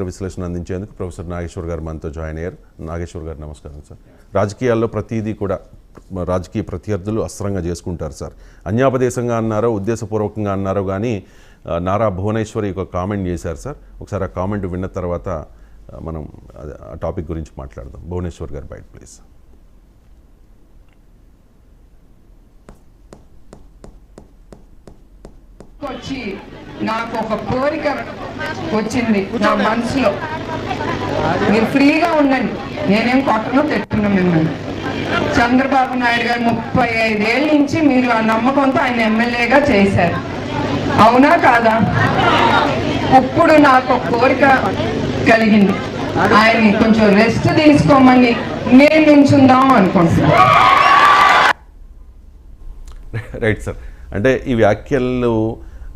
విశ్లేషణ అందించేందుకు ప్రొఫెసర్ నాగేశ్వర్ గారు మనతో జాయిన్ అయ్యారు. నాగేశ్వర్ గారు నమస్కారం సార్. రాజకీయాల్లో ప్రతిదీ కూడా రాజకీయ ప్రత్యర్థులు అస్త్రంగా చేసుకుంటారు సార్. అన్యాపదేశంగా అన్నారో ఉద్దేశపూర్వకంగా అన్నారో కానీ నారా భువనేశ్వరి ఒక కామెంట్ చేశారు సార్. ఒకసారి ఆ కామెంట్ విన్న తర్వాత మనం ఆ టాపిక్ గురించి మాట్లాడదాం. భువనేశ్వర్ గారు బయట ప్లీజ్. వచ్చి నాకు ఒక కోరిక వచ్చింది నా మనసులో. మీరు ఫ్రీగా ఉండండి. నేనేం కొట్టను తెట్టుకున్నా మిమ్మల్ని. చంద్రబాబు నాయుడు గారు ముప్పై ఐదేళ్ళ నుంచి మీరు ఆ నమ్మకంతో ఆయన ఎమ్మెల్యేగా చేశారు. అవునా కాదా? ఇప్పుడు నాకు ఒక కోరిక కలిగింది. ఆయన్ని కొంచెం రెస్ట్ తీసుకోమని నేను నుంచుందాం అనుకుంటున్నాను రైట్ సార్. అంటే ఈ వ్యాఖ్యలు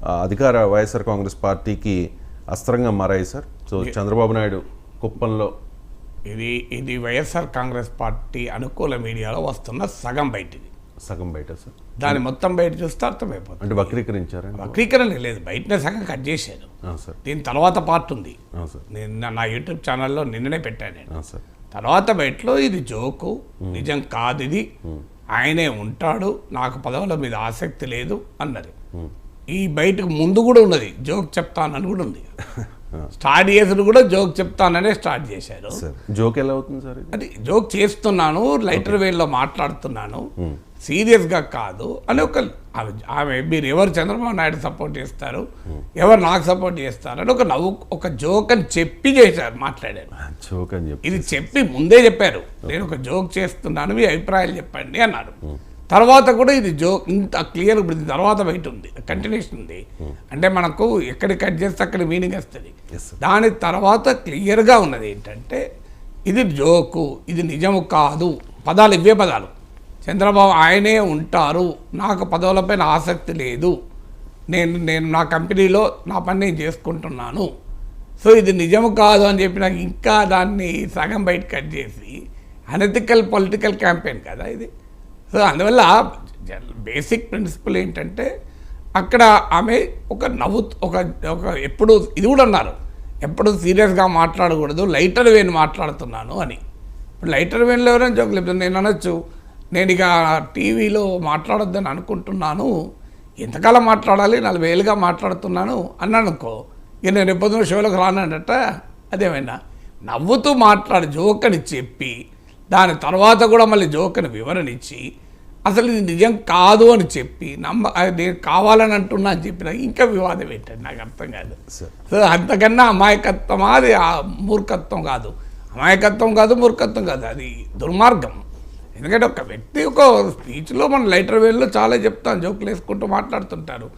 అధికార వైఎస్ఆర్ కాంగ్రెస్ పార్టీకి అస్త్రంగా మారాయి సార్. సో చంద్రబాబు నాయుడు కుప్పంలో ఇది ఇది వైఎస్ఆర్ కాంగ్రెస్ పార్టీ అనుకూల మీడియాలో వస్తున్న సగం బయటిది. సగం బయట సార్. దాని మొత్తం బయట చూస్తే అర్థమైపోతుంది. అంటే వక్రీకరించారండి వక్రీకరణ లేదు బయటనే సగం కట్ చేశారు. ఆ, సార్. దీని తర్వాత పార్ట్ ఉంది. నిన్న నా యూట్యూబ్ ఛానల్లో నిన్ననే పెట్టాను నేను. సార్. తర్వాత బయటలో ఇది జోకు నిజం కాదు ఇది. ఆయనే ఉంటాడు నాకు పదవుల మీద ఆసక్తి లేదు అన్నది. ఈ బయటకు ముందు కూడా ఉన్నది. జోక్ చెప్తానని కూడా ఉంది. స్టార్ట్ చేసిన కూడా జోక్ చెప్తాననే స్టార్ట్ చేశారు. జోక్ ఎలా అవుతుంది సార్ అది జోక్ చేస్తున్నాను లైటర్ వేలో మాట్లాడుతున్నాను సీరియస్గా కాదు అని ఒక ఆమె మీరు ఎవరు చంద్రబాబు నాయుడు సపోర్ట్ చేస్తారు ఎవరు నాకు సపోర్ట్ చేస్తారు అని ఒక నవ్వు ఒక జోక్ అని చెప్పి చేశారు మాట్లాడారు. జోక్ అని చెప్పి ఇది చెప్పి ముందే చెప్పారు. నేను ఒక జోక్ చేస్తున్నాను మీ అభిప్రాయాలు చెప్పండి అన్నారు. తర్వాత కూడా ఇది జోక్ ఇంత క్లియర్ ఇప్పుడు తర్వాత బయట ఉంది కంటిన్యూషన్ ఉంది. అంటే మనకు ఎక్కడ కట్ చేస్తే అక్కడ మీనింగ్ వస్తుంది. దాని తర్వాత క్లియర్గా ఉన్నది ఏంటంటే ఇది జోకు ఇది నిజము కాదు. పదాలు ఇవే పదాలు. చంద్రబాబు ఆయనే ఉంటారు. నాకు పదవులపైన ఆసక్తి లేదు. నేను నేను నా కంపెనీలో నా పని నేను చేసుకుంటున్నాను. సో ఇది నిజము కాదు అని చెప్పి నాకు ఇంకా దాన్ని సగం బయట కట్ చేసి అనెథికల్ పొలిటికల్ క్యాంపెయిన్ కదా ఇది. సో అందువల్ల బేసిక్ ప్రిన్సిపల్ ఏంటంటే అక్కడ ఆమె ఒక నవ్వు ఒక ఒక ఎప్పుడు ఇది కూడా అన్నారు ఎప్పుడు సీరియస్గా మాట్లాడకూడదు లైటర్ వేని మాట్లాడుతున్నాను అని. ఇప్పుడు లైటర్ వేన్లో ఎవరైనా జోక్ చెప్తాను నేను అనొచ్చు నేను ఇక టీవీలో మాట్లాడొద్దని అనుకుంటున్నాను ఎంతకాలం మాట్లాడాలి నలభై ఏళ్ళుగా మాట్లాడుతున్నాను అన్నాను అనుకో ఇక నేను ఎప్పుడు షోలోకి రానట అదేమైనా నవ్వుతూ మాట్లాడు జోక్ అని చెప్పి దాని తర్వాత కూడా మళ్ళీ జోక్ అని వివరణ ఇచ్చి అసలు ఇది నిజం కాదు అని చెప్పి నమ్మ అది నేను కావాలని అంటున్నా అని చెప్పిన ఇంకా వివాదం ఏంటండి? నాకు అర్థం కాదు. సో అంతకన్నా అమాయకత్వమా అది మూర్ఖత్వం కాదు. అమాయకత్వం కాదు మూర్ఖత్వం కాదు. అది దుర్మార్గం. ఎందుకంటే ఒక వ్యక్తి ఒక స్పీచ్లో మన లైటర్ వేల్లో చాలా చెప్తాను జోకులు వేసుకుంటూ మాట్లాడుతుంటారు.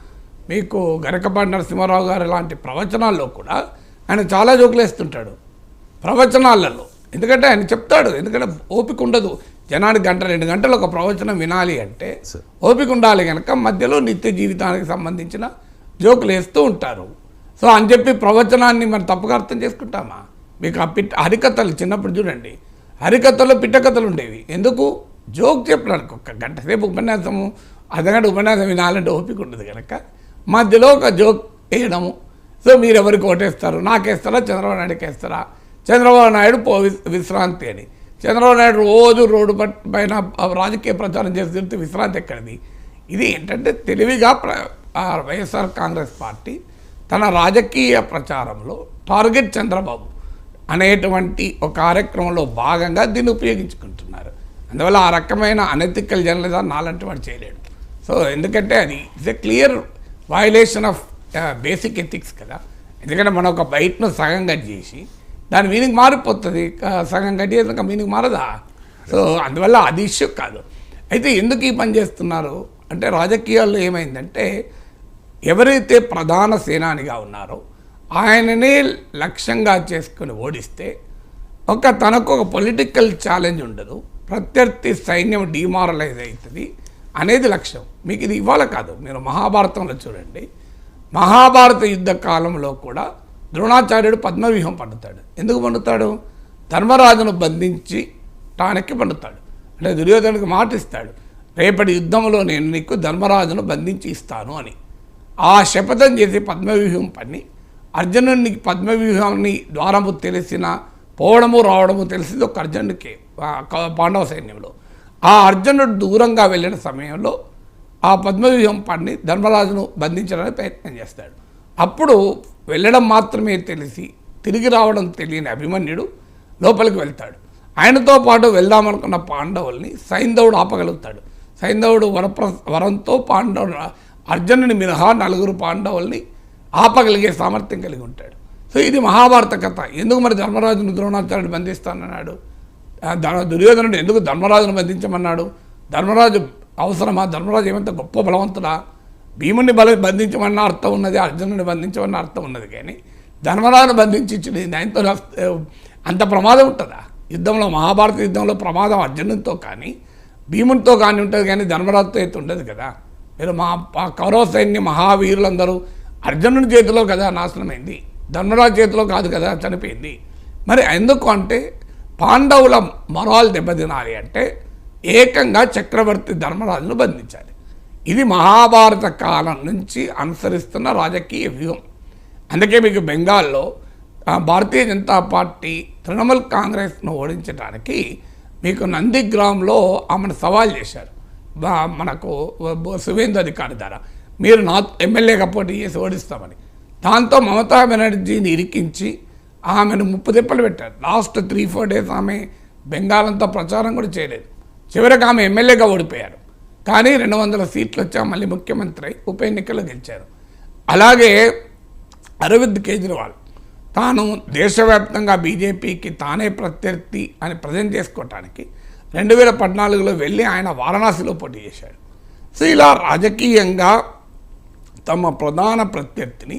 మీకు గరకపాటి నరసింహారావు గారు లాంటి ప్రవచనాల్లో కూడా ఆయన చాలా జోకులు వేస్తుంటాడు. ప్రవచనాలలో. ఎందుకంటే ఆయన చెప్తాడు ఎందుకంటే ఓపిక ఉండదు. జనానికి గంట రెండు గంటలు ఒక ప్రవచనం వినాలి అంటే. ఓపిక ఉండాలి కనుక మధ్యలో నిత్య జీవితానికి సంబంధించిన జోకులు వేస్తూ ఉంటారు. సో అని చెప్పి ప్రవచనాన్ని మనం తప్పుగా అర్థం చేసుకుంటామా? మీకు ఆ పిట్ట హరికథలు చిన్నప్పుడు చూడండి. హరికథలో పిట్టకథలు ఉండేవి. ఎందుకు? జోక్ చెప్పడానికి ఒక గంట సేపు ఉపన్యాసము అర్ధగంట ఉపన్యాసం వినాలంటే ఓపిక ఉండదు కనుక మధ్యలో ఒక జోక్ వేయడము. సో మీరు ఎవరికి ఓటేస్తారు నాకేస్తారా చంద్రబాబు నాయుడుకి వేస్తారా చంద్రబాబు నాయుడు పో విశ్రాంతి అని. చంద్రబాబు నాయుడు రోజు రోడ్డు పట్- పైన రాజకీయ ప్రచారం చేసి తిరిగితే విశ్రాంతి ఎక్కడిది? ఇది ఏంటంటే తెలివిగా ప్ర వైఎస్ఆర్ కాంగ్రెస్ పార్టీ తన రాజకీయ ప్రచారంలో టార్గెట్ చంద్రబాబు అనేటువంటి ఒక కార్యక్రమంలో భాగంగా దీన్ని ఉపయోగించుకుంటున్నారు. అందువల్ల ఆ రకమైన అనెతికల్ జర్నలిజం నాలంటి వాడు చేయలేడు. సో ఎందుకంటే అది it's a clear violation of basic ethics కదా. ఎందుకంటే మనం ఒక బయటను సగం కట్ చేసి దాని మీనింగ్ మారిపోతుంది. సగం కట్ మీనింగ్ మారదా? సో అందువల్ల అది ఇష్యూ కాదు. అయితే ఎందుకు ఈ పని చేస్తున్నారు? అంటే రాజకీయాల్లో ఏమైందంటే ఎవరైతే ప్రధాన సేనానిగా ఉన్నారో ఆయననే లక్ష్యంగా చేసుకుని ఓడిస్తే ఒక తనకు ఒక పొలిటికల్ ఛాలెంజ్ ఉండదు. ప్రత్యర్థి సైన్యం డిమారలైజ్ అవుతుంది అనేది లక్ష్యం. మీకు ఇది ఇవాళ కాదు. మీరు మహాభారతంలో చూడండి. మహాభారత యుద్ధ కాలంలో కూడా ద్రోణాచార్యుడు పద్మవ్యూహం పండుతాడు. ఎందుకు పండుతాడు? ధర్మరాజును బంధించి టానికి పండుతాడు. అంటే దుర్యోధనుడికి మాట ఇస్తాడు. రేపటి యుద్ధంలో నేను నీకు ధర్మరాజును బంధించి ఇస్తాను అని. ఆ శపథం చేసి పద్మవ్యూహం పన్ని. అర్జునుడికి పద్మవ్యూహాన్ని ద్వారము తెలిసిన పోవడము రావడము తెలిసింది ఒక అర్జునుడికి పాండవ సైన్యంలో. ఆ అర్జునుడు దూరంగా వెళ్ళిన సమయంలో ఆ పద్మవ్యూహం పడిని ధర్మరాజును బంధించడానికి ప్రయత్నం చేస్తాడు. అప్పుడు వెళ్ళడం మాత్రమే తెలిసి తిరిగి రావడం తెలియని అభిమన్యుడు లోపలికి వెళ్తాడు. ఆయనతో పాటు వెళ్దామనుకున్న పాండవుల్ని సైంధవుడు ఆపగలుగుతాడు. సైంధవుడు వరప్ర వరంతో పాండవుడు అర్జునుని మినహా నలుగురు పాండవుల్ని ఆపగలిగే సామర్థ్యం కలిగి ఉంటాడు. సో ఇది మహాభారత కథ. ఎందుకు మరి ధర్మరాజును ద్రోణాచార్యుడు బంధిస్తానన్నాడు? దుర్యోధనుడు ఎందుకు ధర్మరాజును బంధించమన్నాడు? ధర్మరాజు అవసరమా? ధర్మరాజు ఏమంత గొప్ప బలవంతుడా? భీముని బల బంధించమన్న అర్థం ఉన్నది అర్జునుని బంధించమన్న అర్థం ఉన్నది కానీ ధర్మరాజును బంధించింది ఇచ్చింది అంత ప్రమాదం ఉంటుందా? యుద్ధంలో మహాభారత యుద్ధంలో ప్రమాదం అర్జునునితో కానీ భీమునితో కానీ ఉంటుంది కానీ ధర్మరాజుతో అయితే ఉండదు కదా? మీరు మా మా కౌరవ సైన్య మహావీరులందరూ అర్జునుని చేతిలో కదా నాశనమైంది ధర్మరాజు చేతిలో కాదు కదా చనిపోయింది. మరి ఎందుకు అంటే పాండవుల మొరాలు దెబ్బతినాలి అంటే ఏకంగా చక్రవర్తి ధర్మరాజును బంధించాలి. ఇది మహాభారత కాలం నుంచి అనుసరిస్తున్న రాజకీయ వ్యూహం. అందుకే మీకు బెంగాల్లో భారతీయ జనతా పార్టీ తృణమూల్ కాంగ్రెస్ను ఓడించడానికి మీకు నందిగ్రామ్లో ఆమెను సవాల్ చేశారు. మనకు బ- సువేందు అధికారి ద్వారా. మీరు నా ఎమ్మెల్యేగా పోటీ చేసి ఓడిస్తామని. దాంతో మమతా బెనర్జీని ఇరికించి ఆమెను ముప్పు తిప్పలు పెట్టారు. లాస్ట్ త్రీ ఫోర్ డేస్ ఆమె బెంగాల్ అంతా ప్రచారం కూడా చేయలేదు. చివరికి ఆమె ఎమ్మెల్యేగా ఓడిపోయారు. కానీ రెండు వందల సీట్లు వచ్చా మళ్ళీ ముఖ్యమంత్రి అయి ఉప ఎన్నికల్లో గెలిచారు. అలాగే అరవింద్ కేజ్రీవాల్ తాను దేశవ్యాప్తంగా బీజేపీకి తానే ప్రత్యర్థి అని ప్రజెంట్ చేసుకోవటానికి రెండు వేల పద్నాలుగులో వెళ్ళి ఆయన వారణాసిలో పోటీ చేశాడు. సో ఇలా రాజకీయంగా తమ ప్రధాన ప్రత్యర్థిని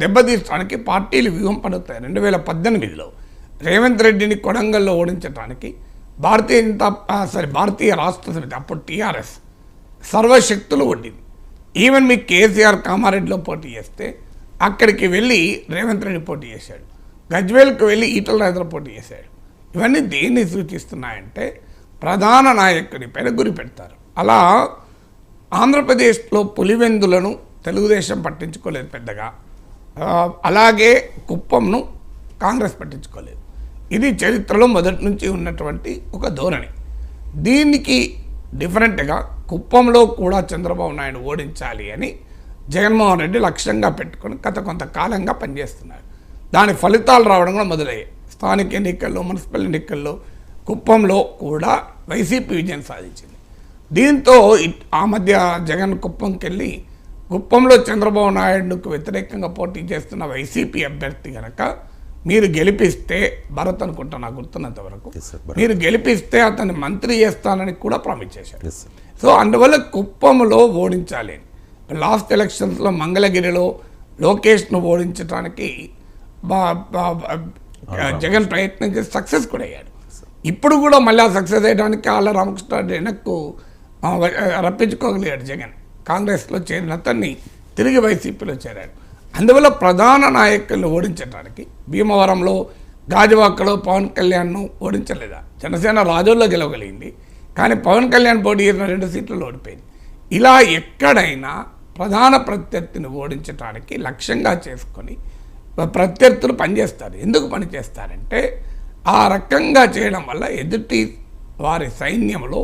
దెబ్బతీర్చడానికి పార్టీలు వ్యూహం పడుతాయి. రెండు వేల పద్దెనిమిదిలో రేవంత్ రెడ్డిని కొడంగల్లో ఓడించడానికి భారతీయ జనతా సారీ భారతీయ రాష్ట్ర సమితి అప్పుడు టీఆర్ఎస్ సర్వశక్తులు ఒడ్డింది ఈవెన్ మీ కేసీఆర్ కామారెడ్డిలో పోటీ చేస్తే అక్కడికి వెళ్ళి రేవంత్ రెడ్డి పోటీ చేశాడు. గజ్వేల్కి వెళ్ళి ఈటల రాజేంద్ర పోటీ చేశాడు. ఇవన్నీ దేన్ని సూచిస్తున్నాయంటే ప్రధాన నాయకుడి పైన గురి పెడతారు. అలా ఆంధ్రప్రదేశ్లో పులివెందులను తెలుగుదేశం పట్టించుకోలేదు పెద్దగా. అలాగే కుప్పంను కాంగ్రెస్ పట్టించుకోలేదు. ఇది చరిత్రలో మొదటి నుంచి ఉన్నటువంటి ఒక ధోరణి. దీనికి డిఫరెంట్గా కుప్పంలో కూడా చంద్రబాబు నాయుడు ఓడించాలి అని జగన్మోహన్ రెడ్డి లక్ష్యంగా పెట్టుకొని గత కొంతకాలంగా పనిచేస్తున్నాడు దాని ఫలితాలు రావడం కూడా మొదలయ్యాయి. స్థానిక ఎన్నికల్లో మున్సిపల్ ఎన్నికల్లో కుప్పంలో కూడా వైసీపీ విజయం సాధించింది. దీంతో ఆ మధ్య జగన్ కుప్పంకి వెళ్ళి కుప్పంలో చంద్రబాబు నాయుడుకు వ్యతిరేకంగా పోటీ చేస్తున్న వైసీపీ అభ్యర్థి కనుక మీరు గెలిపిస్తే భరత్ అనుకుంటా నాకు గుర్తున్నంత వరకు. మీరు గెలిపిస్తే అతన్ని మంత్రి చేస్తానని కూడా ప్రామిస్ చేశారు. సో అందువల్ల కుప్పంలో ఓడించాలి. లాస్ట్ ఎలక్షన్స్లో మంగళగిరిలో లోకేష్ను ఓడించడానికి జగన్ ప్రయత్నం చేసి సక్సెస్ కూడా అయ్యాడు. ఇప్పుడు కూడా మళ్ళీ సక్సెస్ అయ్యడానికి ఆళ్ళ రామకృష్ణారెడ్డి వెనక్కు రప్పించుకోగలిగాడు జగన్. కాంగ్రెస్లో చేరిన అతన్ని తిరిగి వైసీపీలో చేరాడు. అందువల్ల ప్రధాన నాయకులను ఓడించడానికి భీమవరంలో గాజువాకలో పవన్ కళ్యాణ్ను ఓడించలేదా? జనసేన రాజుల్లో గెలవగలిగింది. కానీ పవన్ కళ్యాణ్ పోటీ చేసిన రెండు సీట్లలో ఓడిపోయింది. ఇలా ఎక్కడైనా ప్రధాన ప్రత్యర్థిని ఓడించడానికి లక్ష్యంగా చేసుకొని ప్రత్యర్థులు పనిచేస్తారు. ఎందుకు పనిచేస్తారంటే ఆ రకంగా చేయడం వల్ల ఎదుటి వారి సైన్యంలో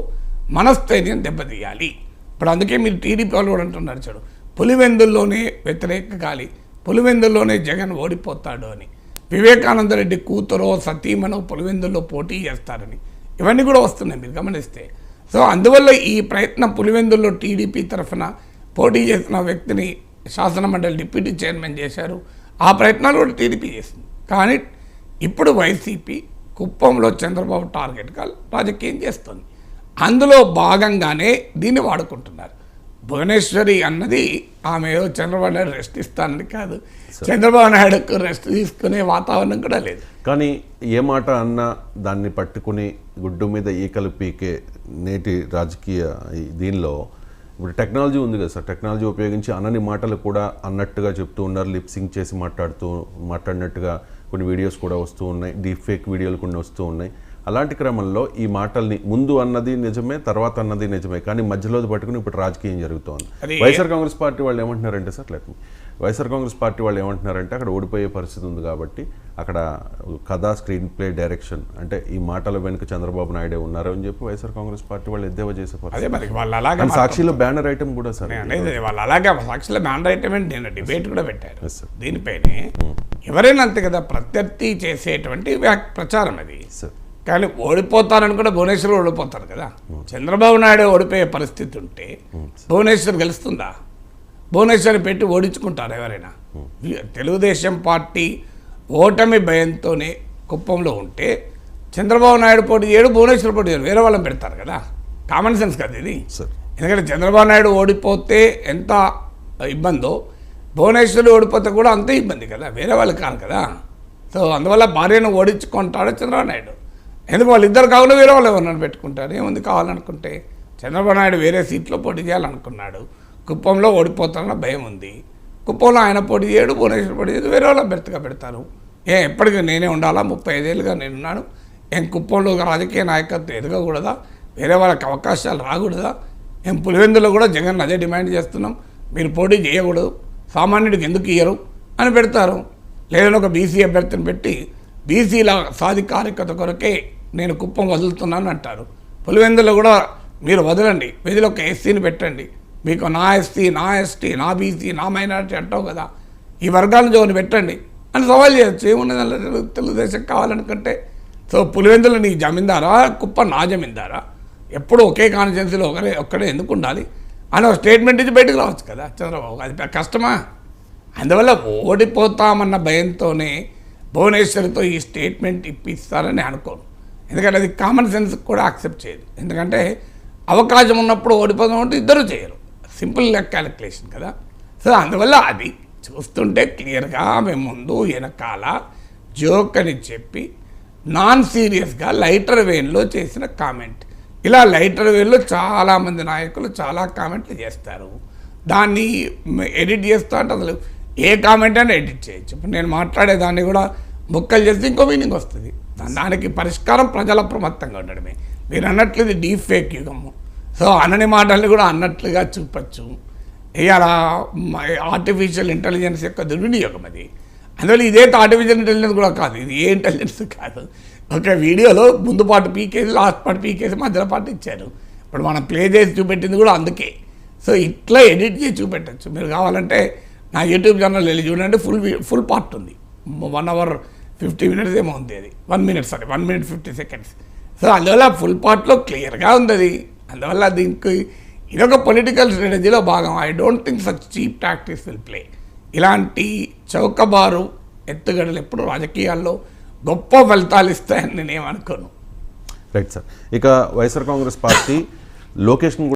మనస్థైర్యం దెబ్బతీయాలి. ఇప్పుడు అందుకే మీరు టీడీపీ వాళ్ళు కూడా అంటున్నారు చూడు పులివెందుల్లోనే వ్యతిరేక గాలి పులివెందుల్లోనే జగన్ ఓడిపోతాడు అని. వివేకానంద రెడ్డి కూతురో సతీమనో పులివెందుల్లో పోటీ చేస్తారని. ఇవన్నీ కూడా వస్తున్నాయి మీరు గమనిస్తే. సో అందువల్ల ఈ ప్రయత్నం పులివెందుల్లో టీడీపీ తరఫున పోటీ చేసిన వ్యక్తిని శాసనమండలి డిప్యూటీ చైర్మన్ చేశారు. ఆ ప్రయత్నాలు కూడా టీడీపీ చేసింది. కానీ ఇప్పుడు వైసీపీ కుప్పంలో చంద్రబాబు టార్గెట్గా రాజకీయం చేస్తుంది. అందులో భాగంగానే దీన్ని వాడుకుంటున్నారు. భువనేశ్వరి అన్నది ఆమె ఏదో చంద్రబాబు నాయుడు రెస్ట్ ఇస్తానని కాదు చంద్రబాబు నాయుడుకు రెస్ట్ తీసుకునే వాతావరణం కూడా లేదు. కానీ ఏ మాట అన్నా దాన్ని పట్టుకుని గుడ్డు మీద ఈకలు పీకే నేటి రాజకీయ దీనిలో ఇప్పుడు టెక్నాలజీ ఉంది కదా సార్. టెక్నాలజీ ఉపయోగించి అనని మాటలు కూడా అన్నట్టుగా చెప్తూ ఉన్నారు. లిప్ సింక్ చేసి మాట్లాడుతూ మాట్లాడినట్టుగా కొన్ని వీడియోస్ కూడా వస్తూ ఉన్నాయి. డీప్ ఫేక్ వీడియోలు కొన్ని వస్తూ ఉన్నాయి. అలాంటి క్రమంలో ఈ మాటల్ని ముందు అన్నది నిజమే తర్వాత అన్నది నిజమే. కానీ మధ్యలో పట్టుకుని ఇప్పుడు రాజకీయం జరుగుతోంది. వైఎస్ఆర్ కాంగ్రెస్ పార్టీ వాళ్ళు ఏమంటున్నారంటే sir let YSR Congress party వాళ్ళు ఏమంటున్నారంటే అక్కడ ఓడిపోయే పరిస్థితి ఉంది కాబట్టి అక్కడ కథా స్క్రీన్ ప్లే డైరెక్షన్ అంటే ఈ మాటల వెనుక చంద్రబాబు నాయుడే ఉన్నారు అని చెప్పి వైఎస్ఆర్ కాంగ్రెస్ పార్టీ వాళ్ళు ఎద్దేవా చేసే అదే పరిస్థితి సాక్షిలో బ్యానర్ ఐటమ్ కూడా సార్. వాళ్ళు అలాగే సాక్షిలో మ్యాన్ రైటమెంట్ నేను డిబేట్ కూడా పెట్టారు. దీనిపైనే ఎవరైనా అంతే కదా ప్రత్యర్థి చేసేటువంటి ప్రచారం అది. సార్ కానీ ఓడిపోతారని కూడా భువనేశ్వర్ ఓడిపోతారు కదా చంద్రబాబు నాయుడు ఓడిపోయే పరిస్థితి ఉంటే భువనేశ్వర్ గెలుస్తుందా? భువనేశ్వర్ పెట్టి ఓడించుకుంటారు ఎవరైనా? తెలుగుదేశం పార్టీ ఓటమి భయంతోనే కుప్పంలో ఉంటే చంద్రబాబు నాయుడు పోటీ చేయడు భువనేశ్వర్ పోటీ చేయడు. వేరే వాళ్ళని పెడతారు కదా. కామన్ సెన్స్ కదా ఇది. ఎందుకంటే చంద్రబాబు నాయుడు ఓడిపోతే ఎంత ఇబ్బందో భువనేశ్వరుడు ఓడిపోతే కూడా అంతే ఇబ్బంది కదా. వేరే వాళ్ళు కాదు కదా. సో అందువల్ల భార్యను ఓడించుకుంటాడు చంద్రబాబు నాయుడు. ఎందుకు వాళ్ళిద్దరు కాకుండా వేరే వాళ్ళు ఎవరినైనా పెట్టుకుంటారు? ఏముంది కావాలనుకుంటే? చంద్రబాబు నాయుడు వేరే సీట్లో పోటీ చేయాలనుకున్నాడు. కుప్పంలో ఓడిపోతారన్న భయం ఉంది. కుప్పంలో ఆయన పోటీ చేయడు భువనేశ్వర్ పోటీ చేయడు వేరే వాళ్ళ అభ్యర్థిగా పెడతారు. ఏ ఎప్పటికీ నేనే ఉండాలా? ముప్పై ఐదేళ్ళుగా నేనున్నాను. ఏం కుప్పంలో రాజకీయ నాయకత్వం ఎదగకూడదా? వేరే వాళ్ళకి అవకాశాలు రాకూడదా? ఏం పులివెందులో కూడా జగన్ అదే డిమాండ్ చేస్తున్నాం. మీరు పోటీ చేయకూడదు. సామాన్యుడికి ఎందుకు ఇయ్యరు? అని పెడతారు. లేదని ఒక బీసీ అభ్యర్థిని పెట్టి బీసీల సాధికారికత కొరకే నేను కుప్పం వదులుతున్నాను అంటారు. పులివెందులో కూడా మీరు వదలండి. వెదిలో ఒక ఎస్సీని పెట్టండి. మీకు నా ఎస్సీ నా ఎస్టీ నా బీసీ నా మైనారిటీ అంటావు కదా. ఈ వర్గాలను జోని పెట్టండి అని సవాల్ చేయొచ్చు. ఏమున్నది తెలుగుదేశం కావాలనుకుంటే? సో పులివెందులు నీ జమీందారా? కుప్ప నా జమీందారా? ఎప్పుడు ఒకే కాన్స్టిట్యున్సీలో ఒకరే ఒక్కడే ఎందుకు ఉండాలి? అని ఒక స్టేట్మెంట్ ఇచ్చి బయటకు రావచ్చు కదా చంద్రబాబు. అది కష్టమా? అందువల్ల ఓడిపోతామన్న భయంతోనే భువనేశ్వర్తో ఈ స్టేట్మెంట్ ఇప్పిస్తారని అనుకోను. ఎందుకంటే అది కామన్ సెన్స్ కూడా యాక్సెప్ట్ చేయదు. ఎందుకంటే అవకాశం ఉన్నప్పుడు ఓడిపోదాం అంటే ఇద్దరు చేయరు. సింపుల్ క్యాలిక్యులేషన్ కదా. సో అందువల్ల అది చూస్తుంటే క్లియర్గా మేము ముందు వెనకాల జోక్ అని చెప్పి నాన్ సీరియస్గా లైటర్ వేన్లో చేసిన కామెంట్ ఇలా లైటర్ వేన్లో చాలామంది నాయకులు చాలా కామెంట్లు చేస్తారు. దాన్ని ఎడిట్ చేస్తా అంటే అసలు ఏ కామెంట్ అయినా ఎడిట్ చేయొచ్చు. ఇప్పుడు నేను మాట్లాడే దాన్ని కూడా ముక్కలు చేస్తే ఇంకో మీనింగ్ వస్తుంది. దానికి పరిష్కారం ప్రజల ప్రమత్తంగా ఉండడమే. మీరు అన్నట్లు ఇది డీప్ ఫేక్ యుగము. సో అనని మాటల్ని కూడా అన్నట్లుగా చూపచ్చు. ఇలా ఆర్టిఫిషియల్ ఇంటెలిజెన్స్ యొక్క దుర్వినియోగం అది. అందువల్ల ఇదే ఆర్టిఫిషియల్ ఇంటెలిజెన్స్ కూడా కాదు. ఇది ఏ ఇంటెలిజెన్స్ కాదు. ఒక వీడియోలో ముందు పాటు పీకేసి లాస్ట్ పాటు పీకేసి మధ్యలో పాటు ఇచ్చారు. ఇప్పుడు మనం ప్లే చేసి చూపెట్టింది కూడా అందుకే. సో ఇట్లా ఎడిట్ చేసి చూపెట్టచ్చు. మీరు కావాలంటే నా యూట్యూబ్ ఛానల్ వెళ్ళి చూడండి. ఫుల్ ఫుల్ పార్ట్ ఉంది. వన్ అవర్ ఫిఫ్టీ మినిట్స్ ఏమో ఉంది అది. One minute sorry one minute fifty seconds. So అందువల్ల ఫుల్ పార్ట్లో క్లియర్గా ఉంది అది. అందువల్ల దీనికి ఇదొక పొలిటికల్ స్ట్రాటజీలో భాగం. I don't think such cheap tactics will play ఇలాంటి చౌకబారు ఎత్తుగడలు ఎప్పుడు రాజకీయాల్లో గొప్ప ఫలితాలు ఇస్తాయని నేనేమనుకోను రైట్ సార్ ఇక వైఎస్ఆర్ కాంగ్రెస్ పార్టీ లోకేష్ను